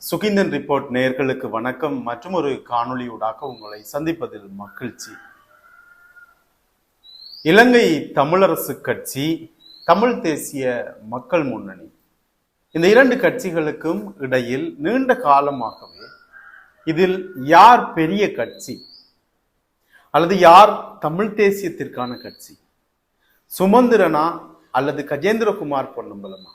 Suginthan report நேயர்களுக்கு வணக்கம். மற்றும் ஒரு காணொளியூடாக உங்களை சந்திப்பதில் மகிழ்ச்சி. இலங்கை தமிழரசு கட்சி தமிழ் தேசிய மக்கள் முன்னணி. இந்த இரண்டு கட்சிகளுக்கும் இடையில் நீண்ட காலமாகவே இதில் யார் பெரிய கட்சி அல்லது யார் தமிழ் தேசியத்திற்கான கட்சி? சுமந்திரனா அல்லது கஜேந்திரகுமார் பொன்னம்பலமா?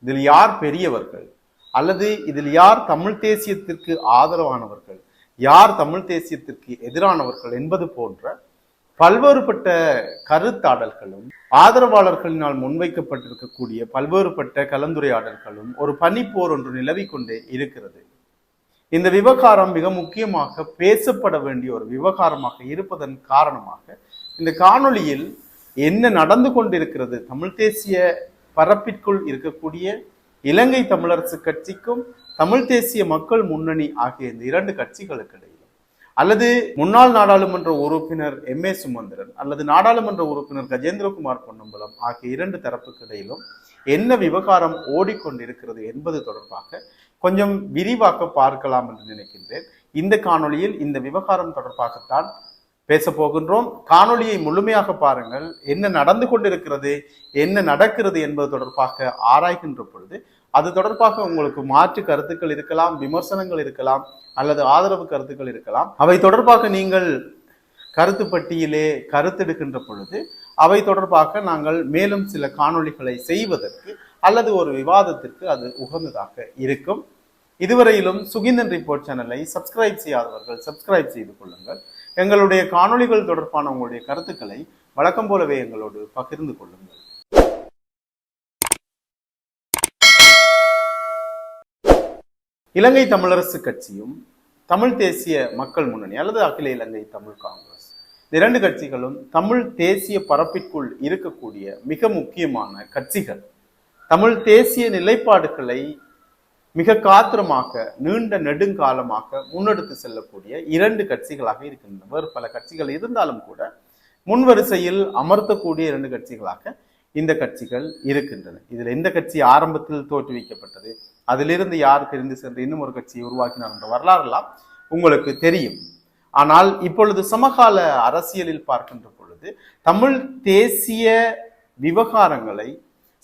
இதில் யார் பெரியவர்கள்? அல்லது இதில் யார் தமிழ் தேசியத்திற்கு ஆதரவானவர்கள் யார் தமிழ் தேசியத்திற்கு எதிரானவர்கள் என்பது போன்ற பல்வேறுபட்ட கருத்தாடல்களும் ஆதரவாளர்களினால் முன்வைக்கப்பட்டிருக்கக்கூடிய பல்வேறுபட்ட கலந்துரையாடல்களும் ஒரு பனிப்போர் ஒன்று நிலவிக் கொண்டே இருக்கிறது. இந்த விவகாரம் மிக முக்கியமாக பேசப்பட வேண்டிய ஒரு விவகாரமாக இருப்பதன் காரணமாக இந்த காணொளியில் என்ன நடந்து கொண்டிருக்கிறது தமிழ் தேசிய பரப்பிற்குள் இருக்கக்கூடிய இலங்கை தமிழரசு கட்சிக்கும் தமிழ் தேசிய மக்கள் முன்னணி ஆகிய இந்த இரண்டு கட்சிகளுக்கிடையிலும் அல்லது முன்னாள் நாடாளுமன்ற உறுப்பினர் எம் ஏ சுமந்திரன் அல்லது நாடாளுமன்ற உறுப்பினர் கஜேந்திரகுமார் பொன்னம்பலம் ஆகிய இரண்டு தரப்புக்கு இடையிலும் என்ன விவகாரம் ஓடிக்கொண்டிருக்கிறது என்பது தொடர்பாக கொஞ்சம் விரிவாக்க பார்க்கலாம் என்று நினைக்கின்றேன். இந்த காணொளியில் இந்த விவகாரம் தொடர்பாகத்தான் பேச போகின்றோம். காணொளியை முழுமையாக பாருங்கள். என்ன நடந்து கொண்டிருக்கிறது என்ன நடக்கிறது என்பது தொடர்பாக ஆராய்கின்ற பொழுது அது தொடர்பாக உங்களுக்கு மாற்று கருத்துக்கள் இருக்கலாம் விமர்சனங்கள் இருக்கலாம் அல்லது ஆதரவு கருத்துக்கள் இருக்கலாம். அவை தொடர்பாக நீங்கள் கருத்து பட்டியலே கருத்தெடுக்கின்ற பொழுது அவை தொடர்பாக நாங்கள் மேலும் சில காணொளிகளை செய்வதற்கு அல்லது ஒரு விவாதத்திற்கு அது உகந்ததாக இருக்கும். இதுவரையிலும் சுகிந்தன் ரிப்போர்ட் சேனலை சப்ஸ்கிரைப் செய்யாதவர்கள் சப்ஸ்கிரைப் செய்து கொள்ளுங்கள். எங்களுடைய காணொளிகள் தொடர்பான உங்களுடைய கருத்துக்களை வழக்கம் போலவே எங்களோடு பகிர்ந்து கொள்ளுங்கள். இலங்கை தமிழரசு கட்சியும் தமிழ் தேசிய மக்கள் முன்னணி அல்லது அகில இலங்கை தமிழ் காங்கிரஸ். இந்த இரண்டு கட்சிகளும் தமிழ் தேசிய பரப்பிற்குள் இருக்கக்கூடிய மிக முக்கியமான கட்சிகள். தமிழ் தேசிய நிலைப்பாடுகளை மிக காத்திரமாக நீண்ட நெடுங்காலமாக முன்னெடுத்து செல்லக்கூடிய இரண்டு கட்சிகளாக இருக்கின்றன வேறு பல கட்சிகள் இருந்தாலும் கூட முன்வரிசையில் அமர்த்தக்கூடிய இரண்டு கட்சிகளாக இந்த கட்சிகள் இருக்கின்றன. இதில் எந்த கட்சி ஆரம்பத்தில் தோற்றுவிக்கப்பட்டது? அதிலிருந்து யார் பிரிந்து சென்று இன்னும் ஒரு கட்சியை உருவாக்கினார் என்ற வரலாறுலாம் உங்களுக்கு தெரியும். ஆனால் இப்பொழுது சமகால அரசியலில் பார்க்கின்ற பொழுது தமிழ் தேசிய விவகாரங்களை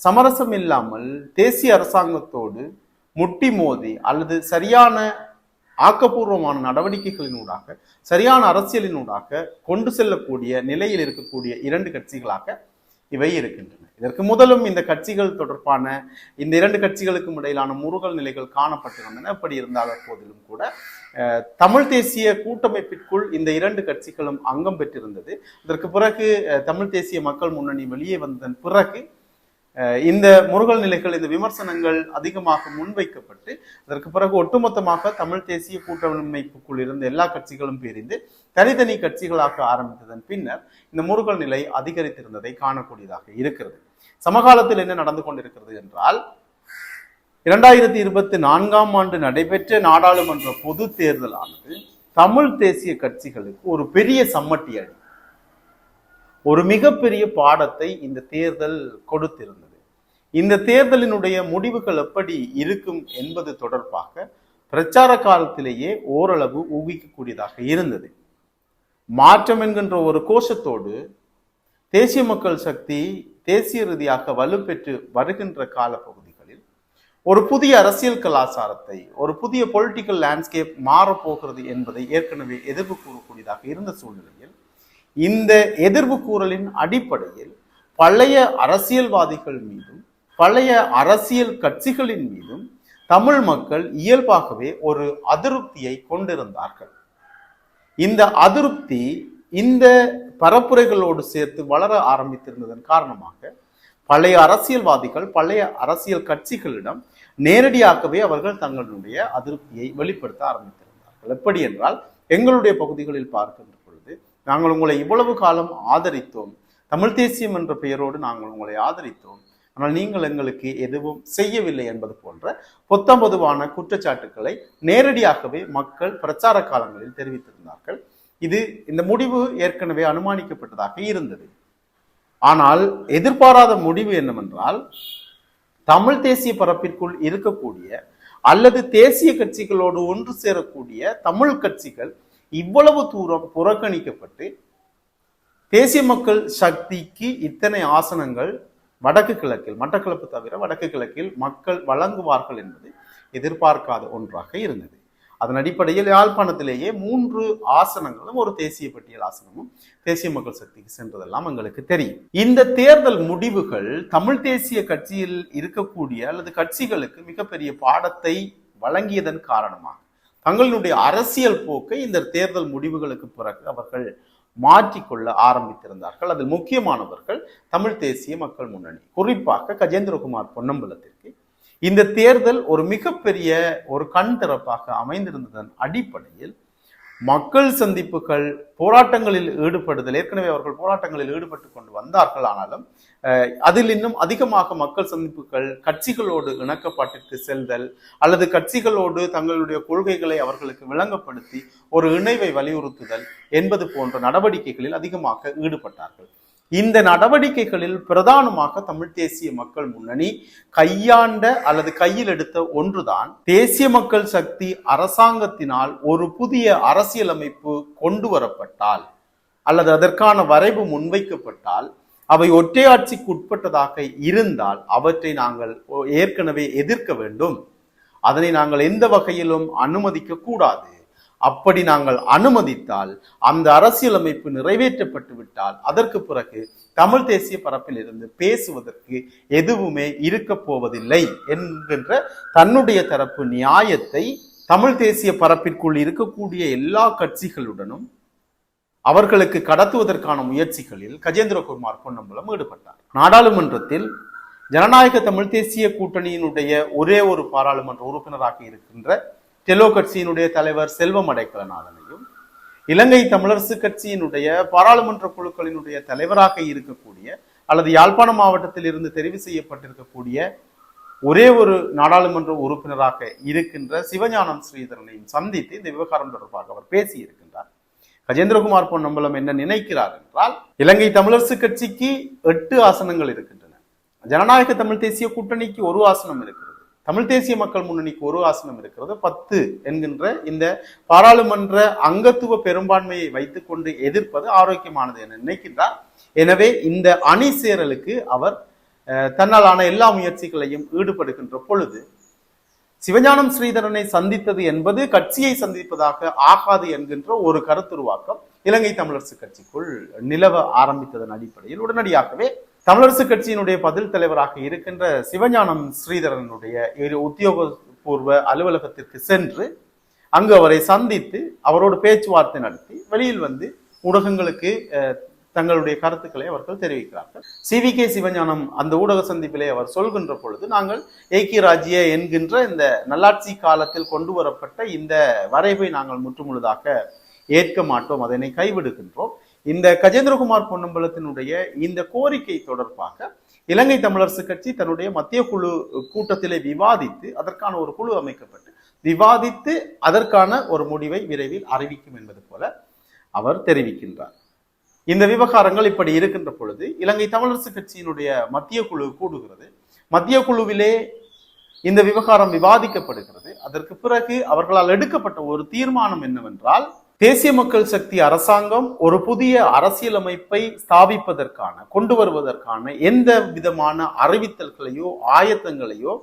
சமரசம் இல்லாமல் தேசிய அரசாங்கத்தோடு முட்டி மோதி அல்லது சரியான ஆக்கப்பூர்வமான நடவடிக்கைகளினூடாக சரியான அரசியலினூடாக கொண்டு செல்லக்கூடிய நிலையில் இருக்கக்கூடிய இரண்டு கட்சிகளாக இவை இருக்கின்றன. இதற்கு முதலும் இந்த கட்சிகள் தொடர்பான இந்த இரண்டு கட்சிகளுக்கும் இடையிலான முருகல் நிலைகள் காணப்பட்டிருந்தன. அப்படி இருந்தாலும் போதிலும் கூட தமிழ் தேசிய கூட்டமைப்பிற்குள் இந்த இரண்டு கட்சிகளும் அங்கம் பெற்றிருந்தது. இதற்கு பிறகு தமிழ் தேசிய மக்கள் முன்னணி வெளியே வந்ததன் பிறகு இந்த முருகல் நிலைகள் இந்த விமர்சனங்கள் அதிகமாக முன்வைக்கப்பட்டு அதற்கு பிறகு ஒட்டுமொத்தமாக தமிழ் தேசிய கூட்டமைப்புக்குள் இருந்த எல்லா கட்சிகளும் பிரிந்து தனித்தனி கட்சிகளாக ஆரம்பித்ததன் பின்னர் இந்த முருகல் நிலை அதிகரித்திருந்ததை காணக்கூடியதாக இருக்கிறது. சமகாலத்தில் என்ன நடந்து கொண்டிருக்கிறது என்றால் இரண்டாயிரத்தி இருபத்தி நான்காம் ஆண்டு நடைபெற்ற நாடாளுமன்ற பொது தேர்தலானது தமிழ் தேசிய கட்சிகளுக்கு ஒரு பெரிய சம்மட்டி அடி. ஒரு மிகப்பெரிய பாடத்தை இந்த தேர்தல் கொடுத்திருந்தது. இந்த தேர்தலினுடைய முடிவுகள் எப்படி இருக்கும் என்பது தொடர்பாக பிரச்சார காலத்திலேயே ஓரளவு ஊகிக்கக்கூடியதாக இருந்தது. மாற்றம் என்கின்ற ஒரு கோஷத்தோடு தேசிய மக்கள் சக்தி தேசிய ரீதியாக வலுப்பெற்று வருகின்ற காலப்பகுதிகளில் ஒரு புதிய அரசியல் கலாச்சாரத்தை ஒரு புதிய பொலிட்டிக்கல் லேண்ட்ஸ்கேப் மாறப்போகிறது என்பதை ஏற்கனவே எதிர்ப்பு கூறக்கூடியதாக இருந்த சூழ்நிலையில் இந்த எதிர்ப்பு கூறலின் அடிப்படையில் பழைய அரசியல்வாதிகள் மீதும் பழைய அரசியல் கட்சிகளின் மீதும் தமிழ் மக்கள் இயல்பாகவே ஒரு அதிருப்தியை கொண்டிருந்தார்கள். இந்த அதிருப்தி இந்த பரப்புரைகளோடு சேர்த்து வளர ஆரம்பித்திருந்ததன் காரணமாக பழைய அரசியல்வாதிகள் பழைய அரசியல் கட்சிகளிடம் நேரடியாகவே அவர்கள் தங்களுடைய அதிருப்தியை வெளிப்படுத்த ஆரம்பித்திருந்தார்கள். எப்படி என்றால் எங்களுடைய பகுதிகளில் பார்க்கின்ற பொழுது நாங்கள் உங்களை இவ்வளவு காலம் ஆதரித்தோம். தமிழ் தேசியம் என்ற பெயரோடு நாங்கள் உங்களை ஆதரித்தோம். ஆனால் நீங்கள் எங்களுக்கு எதுவும் செய்யவில்லை என்பது போன்ற பொத்தம் பொதுவான குற்றச்சாட்டுக்களை நேரடியாகவே மக்கள் பிரச்சார காலங்களில் தெரிவித்திருந்தார்கள். இது இந்த முடிவு ஏற்கனவே அனுமானிக்கப்பட்டதாக இருந்தது. ஆனால் எதிர்பாராத முடிவு என்னவென்றால் தமிழ் தேசிய பரப்பிற்குள் இருக்கக்கூடிய அல்லது தேசிய கட்சிகளோடு ஒன்று சேரக்கூடிய தமிழ் கட்சிகள் இவ்வளவு தூரம் புறக்கணிக்கப்பட்டு தேசிய மக்கள் சக்திக்கு இத்தனை ஆசனங்கள் வடக்கு கிழக்கில் மட்டக்களப்பு தவிர வடக்கு கிழக்கில் மக்கள் வழங்குவார்கள் என்பது எதிர்பார்க்காத ஒன்றாக இருந்தது. அதன் அடிப்படையில் யாழ்ப்பாணத்திலேயே மூன்று ஆசனங்களும் ஒரு தேசிய பட்டியல் ஆசனமும் தேசிய மக்கள் சக்திக்கு சென்றதெல்லாம் எங்களுக்கு தெரியும். இந்த தேர்தல் முடிவுகள் தமிழ் தேசிய கட்சியில் இருக்கக்கூடிய அல்லது கட்சிகளுக்கு மிகப்பெரிய பாடத்தை வழங்கியதன் காரணமாக தங்களுடைய அரசியல் போக்கை இந்த தேர்தல் முடிவுகளுக்கு பிறகு அவர்கள் மாற்றிக்கொள்ள ஆரம்பித்திருந்தார்கள். அதில் முக்கியமானவர்கள் தமிழ் தேசிய மக்கள் முன்னணி. குறிப்பாக கஜேந்திரகுமார் பொன்னம்பலத்திற்கு இந்த தேர்தல் ஒரு மிகப்பெரிய ஒரு கண் திறப்பாக அமைந்திருந்ததன் அடிப்படையில் மக்கள் சந்திப்புகள் போராட்டங்களில் ஈடுபடுதல் ஏற்கனவே அவர்கள் போராட்டங்களில் ஈடுபட்டு கொண்டு வந்தார்கள். ஆனாலும் அதில் இன்னும் அதிகமாக மக்கள் சந்திப்புகள் கட்சிகளோடு இணக்கப்பாட்டிற்கு செல்தல் அல்லது கட்சிகளோடு தங்களுடைய கொள்கைகளை அவர்களுக்கு விளங்கப்படுத்தி ஒரு இணைவை வலியுறுத்துதல் என்பது போன்ற நடவடிக்கைகளில் அதிகமாக ஈடுபட்டார்கள். இந்த நடவடிக்கைகளில் பிரதானமாக தமிழ் தேசிய மக்கள் முன்னணி கையாண்ட அல்லது கையில் எடுத்த ஒன்றுதான் தேசிய மக்கள் சக்தி அரசாங்கத்தினால் ஒரு புதிய அரசியலமைப்பு கொண்டு வரப்பட்டால் அல்லது அதற்கான வரைவு முன்வைக்கப்பட்டால் அவை ஒற்றையாட்சிக்கு உட்பட்டதாக இருந்தால் அவற்றை நாங்கள் ஏற்கனவே எதிர்க்க வேண்டும். அதனை நாங்கள் எந்த வகையிலும் அனுமதிக்க கூடாது அப்படி நாங்கள் அனுமதித்தால் அந்த அரசியலமைப்பு நிறைவேற்றப்பட்டு விட்டால் அதற்கு பிறகு தமிழ் தேசிய பரப்பில் இருந்து பேசுவதற்கு எதுவுமே இருக்க போவதில்லை என்கின்ற தன்னுடைய தரப்பு நியாயத்தை தமிழ் தேசிய பரப்பிற்குள் இருக்கக்கூடிய எல்லா கட்சிகளுடனும் அவர்களுக்கு கடத்துவதற்கான முயற்சிகளில் கஜேந்திரகுமார் பொன்னம்பலம் ஈடுபட்டார். நாடாளுமன்றத்தில் ஜனநாயக தமிழ் தேசிய கூட்டணியினுடைய ஒரே ஒரு பாராளுமன்ற உறுப்பினராக இருக்கின்ற டெலோ கட்சியினுடைய தலைவர் செல்வம் அடைக்கலநாதனையும் இலங்கை தமிழரசு கட்சியினுடைய பாராளுமன்ற குழுக்களினுடைய தலைவராக இருக்கக்கூடிய அல்லது யாழ்ப்பாண மாவட்டத்தில் இருந்து தெரிவு செய்யப்பட்டிருக்கக்கூடிய ஒரே ஒரு நாடாளுமன்ற உறுப்பினராக இருக்கின்ற சிவஞானம் ஸ்ரீதரனையும் சந்தித்து இந்த விவகாரம் தொடர்பாக அவர் பேசியிருக்கின்றார். கஜேந்திரகுமார் பொன்னம்பலம் என்ன நினைக்கிறார் என்றால் இலங்கை தமிழரசு கட்சிக்கு எட்டு ஆசனங்கள் இருக்கின்றன. ஜனநாயக தமிழ் தேசிய கூட்டணிக்கு ஒரு ஆசனம் இருக்கிறது. தமிழ் தேசிய மக்கள் முன்னணிக்கு ஒரு ஆசனம் இருக்கிறது. பத்து என்கின்ற இந்த பாராளுமன்ற அங்கத்துவ பெரும்பான்மையை வைத்துக்கொண்டு எதிர்ப்பது ஆரோக்கியமானது என நினைக்கின்றார். எனவே இந்த அணி சேரலுக்கு அவர் தன்னாலான எல்லா முயற்சிகளையும் ஈடுபடுகின்ற பொழுது சிவஞானம் ஸ்ரீதரனை சந்தித்தது என்பது கட்சியை சந்திப்பதாக ஆகாது என்கின்ற ஒரு கருத்துருவாக்கம் இலங்கை தமிழரசு கட்சிக்குள் நிலவ ஆரம்பித்ததன் அடிப்படையில் உடனடியாகவே தமிழரசு கட்சியினுடைய பதில் தலைவராக இருக்கின்ற சிவஞானம் ஸ்ரீதரனுடைய ஒரு உத்தியோகபூர்வ அலுவலகத்திற்கு சென்று அங்கு அவரை சந்தித்து அவரோடு பேச்சுவார்த்தை நடத்தி வெளியில் வந்து ஊடகங்களுக்கு தங்களுடைய கருத்துக்களை அவர்கள் தெரிவிக்கிறார்கள். சிவி கே சிவஞானம் அந்த ஊடக சந்திப்பிலே அவர் சொல்கின்ற பொழுது நாங்கள் ஏக்கிய ராஜ்ய என்கின்ற இந்த நல்லாட்சி காலத்தில் கொண்டு வரப்பட்ட இந்த வரைவை நாங்கள் முற்றுமுழுதாக ஏற்க மாட்டோம் அதனை கைவிடுகின்றோம். இந்த கஜேந்திரகுமார் பொன்னம்பலத்தினுடைய இந்த கோரிக்கை தொடர்பாக இலங்கை தமிழரசு கட்சி தன்னுடைய மத்திய குழு கூட்டத்திலே விவாதித்து அதற்கான ஒரு குழு அமைக்கப்பட்டு விவாதித்து அதற்கான ஒரு முடிவை விரைவில் அறிவிக்கும் என்பது போல அவர் தெரிவிக்கின்றார். இந்த விவகாரங்கள் இப்படி இருக்கின்ற பொழுது இலங்கை தமிழரசு கட்சியினுடைய மத்திய குழு கூடுகிறது. மத்திய குழுவிலே இந்த விவகாரம் விவாதிக்கப்படுகிறது. அதற்கு பிறகு அவர்களால் எடுக்கப்பட்ட ஒரு தீர்மானம் என்னவென்றால் தேசிய மக்கள் சக்தி அரசாங்கம் ஒரு புதிய அரசியலமைப்பை ஸ்தாபிப்பதற்கான கொண்டு வருவதற்கான எந்த விதமான அறிவித்தல்களையோ ஆயத்தங்களையோ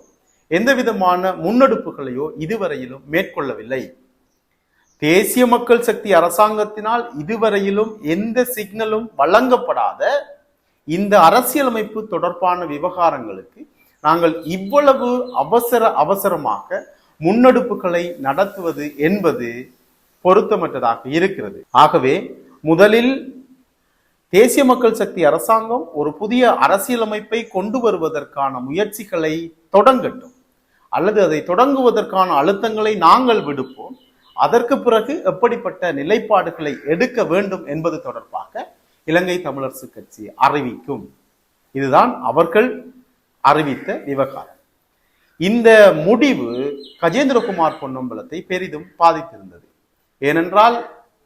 எந்த விதமான முன்னெடுப்புகளையோ இதுவரையிலும் மேற்கொள்ளவில்லை. தேசிய மக்கள் சக்தி அரசாங்கத்தினால் இதுவரையிலும் எந்த சிக்னலும் வழங்கப்படாத இந்த அரசியலமைப்பு தொடர்பான விவகாரங்களுக்கு நாங்கள் இவ்வளவு அவசர அவசரமாக முன்னெடுப்புகளை நடத்துவது என்பது பொருத்தமற்றதாக இருக்கிறது. ஆகவே முதலில் தேசிய மக்கள் சக்தி அரசாங்கம் ஒரு புதிய அரசியலமைப்பை கொண்டு வருவதற்கான முயற்சிகளை தொடங்கட்டும். அல்லது அதை தொடங்குவதற்கான அழுத்தங்களை நாங்கள் விடுப்போம். அதற்கு பிறகு எப்படிப்பட்ட நிலைப்பாடுகளை எடுக்க வேண்டும் என்பது தொடர்பாக இலங்கை தமிழரசு கட்சி அறிவிக்கும். இதுதான் அவர்கள் அறிவித்த விவகாரம். இந்த முடிவு கஜேந்திரகுமார் பொன்னம்பலத்தை பெரிதும் பாதித்திருந்தது. ஏனென்றால்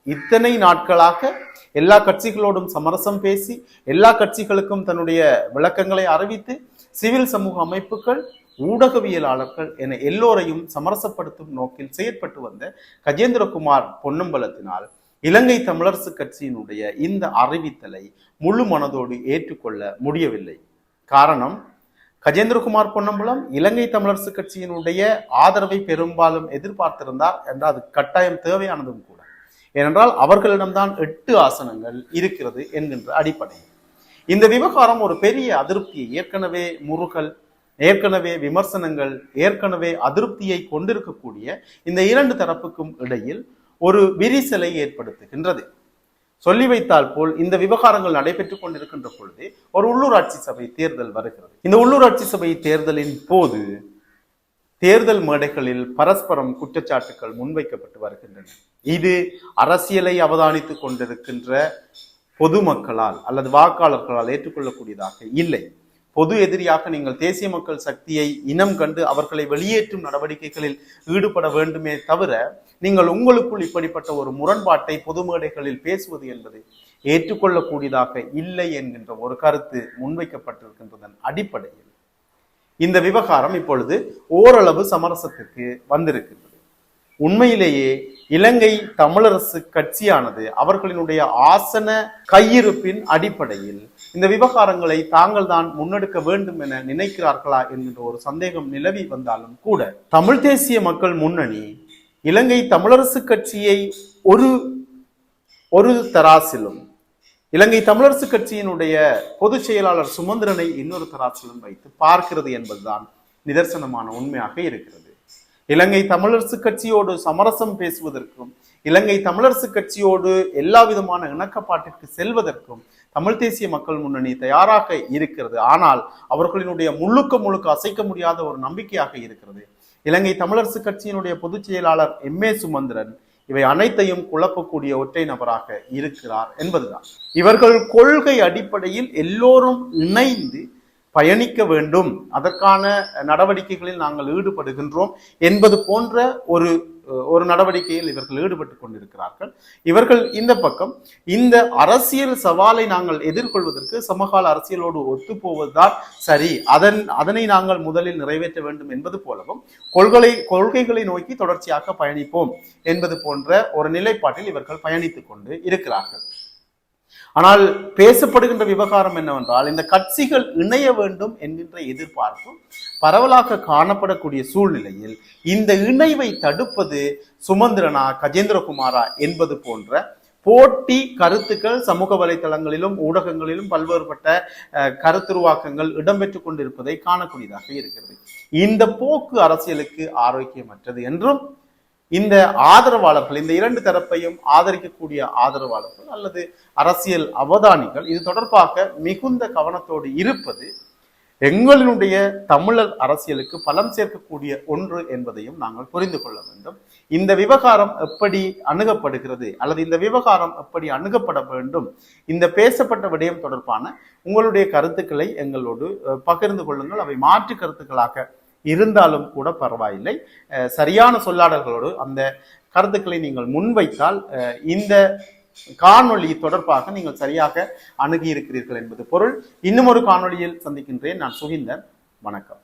இத்தனை நாட்களாக எல்லா கட்சிகளோடும் சமரசம் பேசி எல்லா கட்சிகளுக்கும் தன்னுடைய விளக்கங்களை அறிவித்து சிவில் சமூக அமைப்புகள் ஊடகவியலாளர்கள் என எல்லோரையும் சமரசப்படுத்தும் நோக்கில் செயற்பட்டு வந்த கஜேந்திரகுமார் பொன்னம்பலத்தினால் இலங்கை தமிழரசு கட்சியினுடைய இந்த அறிவித்தலை முழு மனதோடு ஏற்றுக்கொள்ள முடியவில்லை. காரணம் கஜேந்திரகுமார் பொன்னம்பலம் இலங்கை தமிழரசு கட்சியினுடைய ஆதரவை பெரும்பாலும் எதிர்பார்த்திருந்தார் என்றால் அது கட்டாயம் தேவையானதும் கூட. ஏனென்றால் அவர்களிடம்தான் எட்டு ஆசனங்கள் இருக்கிறது என்கின்ற அடிப்படையில். இந்த விவகாரம் ஒரு பெரிய அதிருப்தியை ஏற்கனவே முருகல் ஏற்கனவே விமர்சனங்கள் ஏற்கனவே அதிருப்தியை கொண்டிருக்கக்கூடிய இந்த இரண்டு தரப்புக்கும் இடையில் ஒரு விரிசலை ஏற்படுத்துகின்றது. சொல்லி வைத்தால் போல் இந்த விவகாரங்கள் நடைபெற்றுக் கொண்டிருக்கின்ற பொழுது ஒரு உள்ளூராட்சி சபை தேர்தல் வருகிறது. இந்த உள்ளூராட்சி சபை தேர்தலின் போது தேர்தல் மேடைகளில் பரஸ்பரம் குற்றச்சாட்டுகள் முன்வைக்கப்பட்டு வருகின்றன. இது அரசியலை அவதானித்துக் கொண்டிருக்கின்ற பொதுமக்களால் அல்லது வாக்காளர்களால் ஏற்றுக்கொள்ளக்கூடியதாக இல்லை. பொது எதிரியாக நீங்கள் தேசிய மக்கள் சக்தியை இனம் கண்டு அவர்களை வெளியேற்றும் நடவடிக்கைகளில் ஈடுபட வேண்டுமே தவிர நீங்கள் உங்களுக்குள் இப்படிப்பட்ட ஒரு முரண்பாட்டை பொது மேடைகளில் பேசுவது என்பது ஏற்றுக்கொள்ளக்கூடியதாக இல்லை என்கின்ற ஒரு கருத்து முன்வைக்கப்பட்டிருக்கின்றதன் அடிப்படையில். இந்த விவகாரம் இப்பொழுது ஓரளவு சமரசத்திற்கு வந்திருக்கின்றது. உண்மையிலேயே இலங்கை தமிழரசு கட்சியானது அவர்களினுடைய ஆசன கையிருப்பின் அடிப்படையில் இந்த விவகாரங்களை தாங்கள் தான் முன்னெடுக்க வேண்டும் என நினைக்கிறார்களா என்கின்ற ஒரு சந்தேகம் நிலவி வந்தாலும் கூட தமிழ் தேசிய மக்கள் முன்னணி இலங்கை தமிழரசு கட்சியை ஒரு ஒரு தராசிலும் இலங்கை தமிழரசு கட்சியினுடைய பொதுச் செயலாளர் சுமந்திரனை இன்னொரு தராசிலும் வைத்து பார்க்கிறது என்பதுதான் நிதர்சனமான உண்மையாக இருக்கிறது. இலங்கை தமிழரசு கட்சியோடு சமரசம் பேசுவதற்கும் இலங்கை தமிழரசு கட்சியோடு எல்லா விதமான இணக்கப்பாட்டிற்கு செல்வதற்கும் தமிழ் தேசிய மக்கள் முன்னணி தயாராக இருக்கிறது. ஆனால் அவர்களினுடைய முழுக்க முழுக்க அசைக்க முடியாத ஒரு நம்பிக்கையாக இருக்கிறது. இலங்கை தமிழரசு கட்சியினுடைய பொதுச் செயலாளர் எம். ஏ. சுமந்திரன் இவை அனைத்தையும் குழப்பக்கூடிய ஒற்றை நபராக இருக்கிறார் என்பதுதான். இவர்கள் கொள்கை அடிப்படையில் எல்லோரும் இணைந்து பயணிக்க வேண்டும். அதற்கான நடவடிக்கைகளில் நாங்கள் ஈடுபடுகின்றோம் என்பது போன்ற ஒரு ஒரு நடவடிக்கையில் இவர்கள் ஈடுபட்டு கொண்டிருக்கிறார்கள். இவர்கள் இந்த பக்கம் இந்த அரசியல் சவாலை நாங்கள் எதிர்கொள்வதற்கு சமகால அரசியலோடு ஒத்துப்போவதுதான் சரி. அதன் அதனை நாங்கள் முதலில் நிறைவேற்ற வேண்டும் என்பது போலவும் கொள்கை கொள்கைகளை நோக்கி தொடர்ச்சியாக பயணிப்போம் என்பது போன்ற ஒரு நிலைப்பாட்டில் இவர்கள் பயணித்துக் கொண்டு இருக்கிறார்கள். ஆனால் பேசப்படுகின்ற விவகாரம் என்னவென்றால் இந்த கட்சிகள் இணைய வேண்டும் என்கின்ற எதிர்பார்ப்பும் பரவலாக காணப்படக்கூடிய சூழ்நிலையில் இந்த இணைவை தடுப்பது சுமந்திரனா கஜேந்திரகுமாரா என்பது போன்ற போட்டி கருத்துக்கள் சமூக வலைதளங்களிலும் ஊடகங்களிலும் பல்வேறுபட்ட கருத்துருவாக்கங்கள் இடம்பெற்றுக் கொண்டிருப்பதை காணக்கூடியதாக இருக்கிறது. இந்த போக்கு அரசியலுக்கு ஆரோக்கியமற்றது என்றும் இந்த ஆதரவாளர்கள் இந்த இரண்டு தரப்பையும் ஆதரிக்கக்கூடிய ஆதரவாளர்கள் அல்லது அரசியல் அவதானிகள் இது தொடர்பாக மிகுந்த கவனத்தோடு இருப்பது எங்களினுடைய தமிழர் அரசியலுக்கு பலம் சேர்க்கக்கூடிய ஒன்று என்பதையும் நாங்கள் புரிந்து கொள்ள வேண்டும். இந்த விவகாரம் எப்படி அணுகப்படுகிறது அல்லது இந்த விவகாரம் எப்படி அணுகப்பட வேண்டும் இந்த பேசப்பட்ட விடயம் தொடர்பான உங்களுடைய கருத்துக்களை எங்களோடு பகிர்ந்து கொள்ளுங்கள். அவை மாற்று கருத்துக்களாக இருந்தாலும் கூட பரவாயில்லை. சரியான சொல்லாடல்களோடு அந்த கருத்துக்களை நீங்கள் முன்வைத்தால் இந்த காணொளி தொடர்பாக நீங்கள் சரியாக அணுகி இருக்கிறீர்கள் என்பது பொருள். இன்னும் ஒரு காணொளியில் சந்திக்கின்றேன். நான் சுகிந்தன் வணக்கம்.